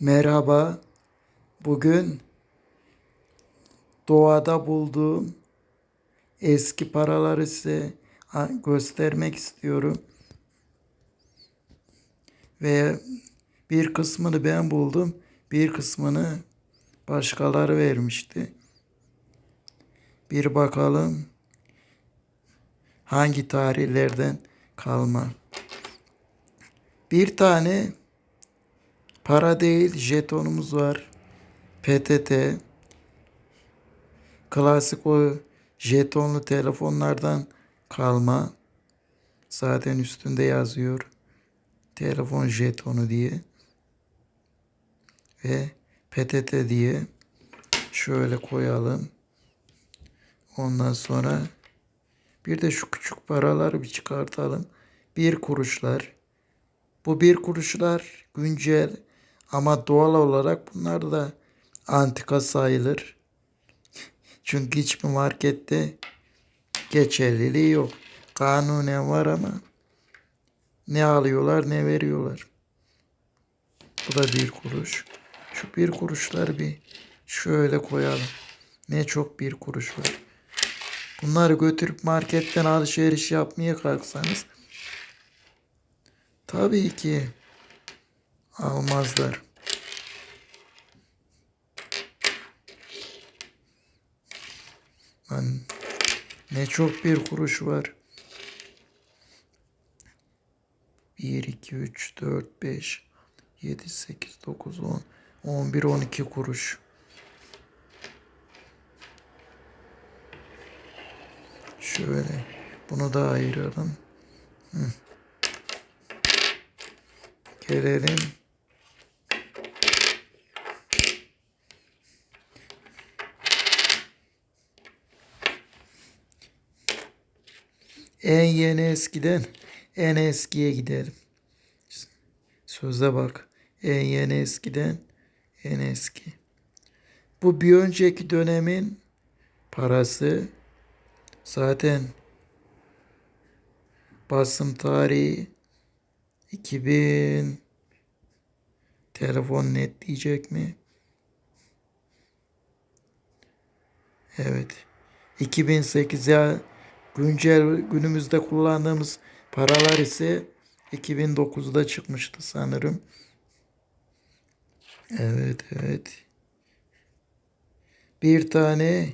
Merhaba. Bugün doğada bulduğum eski paraları size göstermek istiyorum. Ve bir kısmını ben buldum. Bir kısmını başkaları vermişti. Bir bakalım hangi tarihlerden kalma. Bir tane para değil jetonumuz var. PTT. Klasik o jetonlu telefonlardan kalma. Zaten üstünde yazıyor. Telefon jetonu diye. Ve PTT diye. Şöyle koyalım. Ondan sonra bir de şu küçük paraları bir çıkartalım. Bir kuruşlar. Bu bir kuruşlar güncel ama doğal olarak bunlar da antika sayılır. Çünkü hiçbir markette geçerliliği yok. Kanunen var ama ne alıyorlar ne veriyorlar. Bu da bir kuruş. Şu bir kuruşları bir şöyle koyalım. Ne çok bir kuruş var. Bunları götürüp marketten alışveriş yapmaya kalksanız tabii ki almazlar. Lan ne çok bir kuruş var. 1, 2, 3, 4, 5, 7, 8, 9, 10, 11, 12 kuruş. Şöyle bunu da ayıralım. Hı. Gelelim. En yeni eskiden en eskiye gidelim. Söze bak. En yeni eskiden en eski. Bu bir önceki dönemin parası. Zaten basım tarihi 2000 telefon net diyecek mi? Evet. 2008 ya güncel günümüzde kullandığımız paralar ise 2009'da çıkmıştı sanırım. Evet, evet. Bir tane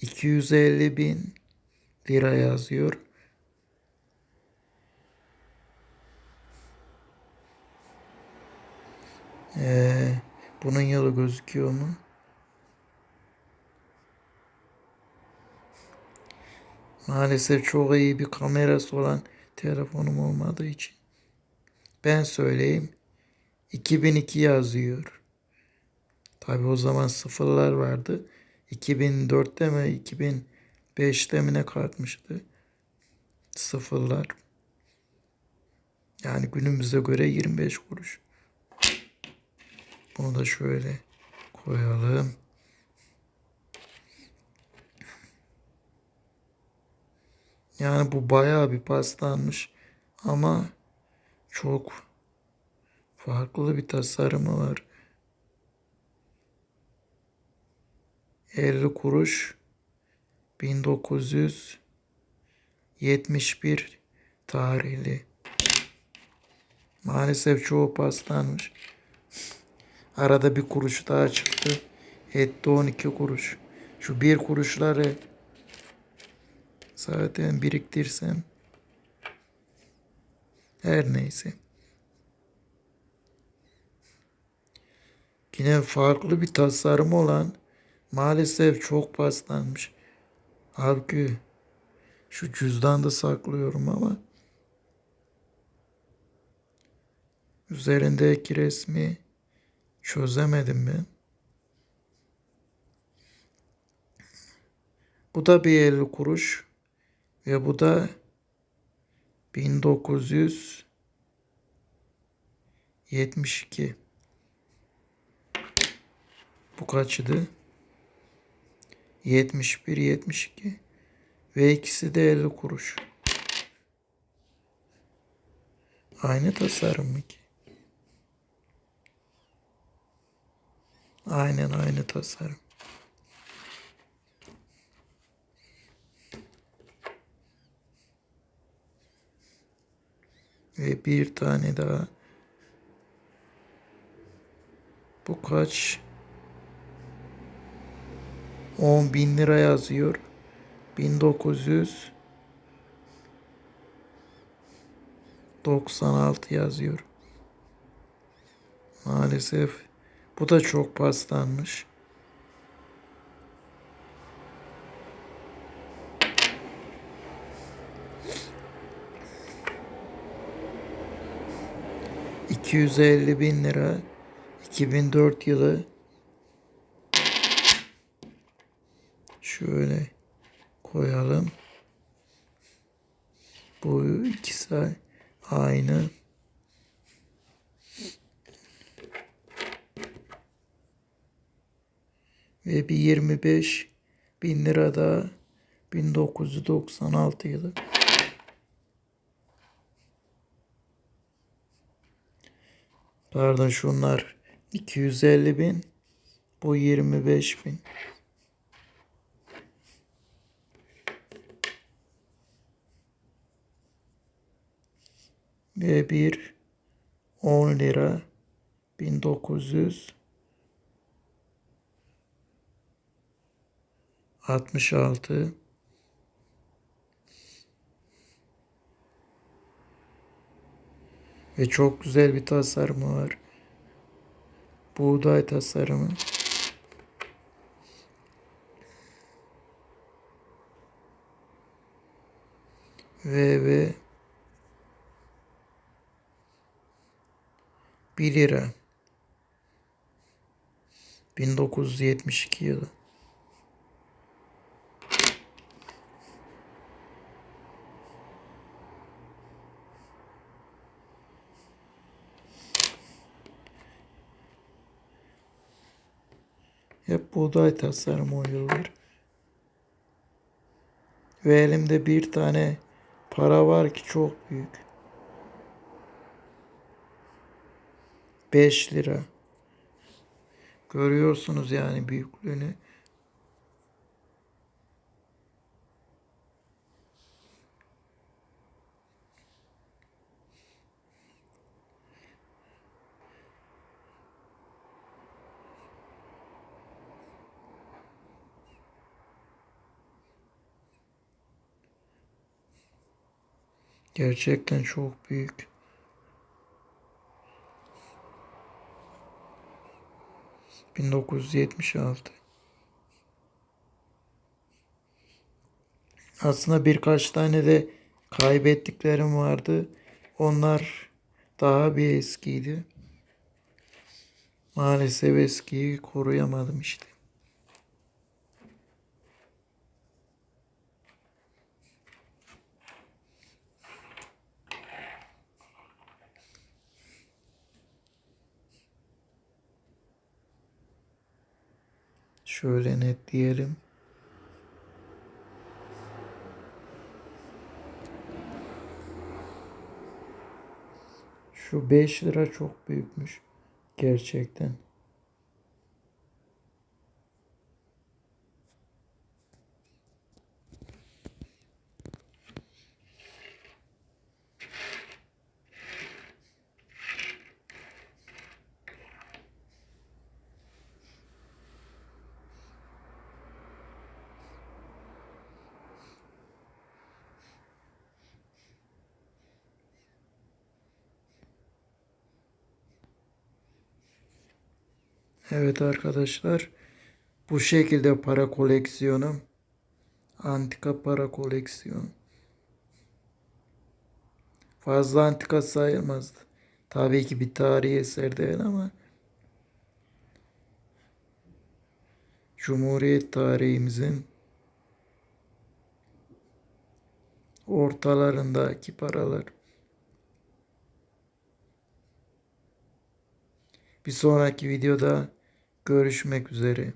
250 bin lira yazıyor. Ee, bunun yılı gözüküyor mu? Maalesef çok iyi bir kamerası olan telefonum olmadığı için. Ben söyleyeyim. 2002 yazıyor. Tabi o zaman sıfırlar vardı. 2004'te mi 2005'te mi ne kalkmıştı? Sıfırlar. Yani günümüze göre 25 kuruş. Bunu da şöyle koyalım. Yani bu bayağı bir paslanmış ama çok farklı bir tasarımı var. 50 kuruş 1971 tarihli. Maalesef çoğu paslanmış. Arada bir kuruş daha çıktı. Etti 12 kuruş. Şu bir kuruşları zaten biriktirsem her neyse. Yine farklı bir tasarım olan maalesef çok paslanmış. Halbuki şu cüzdanda saklıyorum ama üzerindeki resmi çözemedim ben. Bu da bir 50 kuruş ve bu da 1972. Bu kaçıydı? 71, 72 ve ikisi de 50 kuruş. Aynı tasarım mı ki? Aynen aynı tasarım. Ve bir tane daha. Bu kaç? 10 bin lira yazıyor. 1900 96 yazıyor. Maalesef bu da çok paslanmış. ...250 bin lira... ...2004 yılı... ...şöyle... ...koyalım... ...bu ikisi aynı... ...ve bir 25 bin lira da... ...1996 yılı... Pardon şunlar 250 bin. Bu 25 bin. Ve bir 10 lira 1900 66 Ve çok güzel bir tasarımı var. Buğday tasarımı. Ve ve 1 lira. 1972 yılı. Buğday tasarımı oynuyorlar. Ve elimde bir tane para var ki çok büyük. 5 lira. Görüyorsunuz yani büyüklüğünü. Gerçekten çok büyük. Bin dokuz yüz yetmiş altı. Aslında birkaç tane de kaybettiklerim vardı. Onlar daha bir eskiydi. Maalesef eskiyi koruyamadım işte. Şöyle netleyelim. Şu 5 lira çok büyükmüş. Gerçekten. Evet arkadaşlar. Bu şekilde para koleksiyonum. Antika para koleksiyonu. Fazla antika sayılmazdı. Tabii ki bir tarihi eser değil ama Cumhuriyet tarihimizin ortalarındaki paralar. Bir sonraki videoda görüşmek üzere.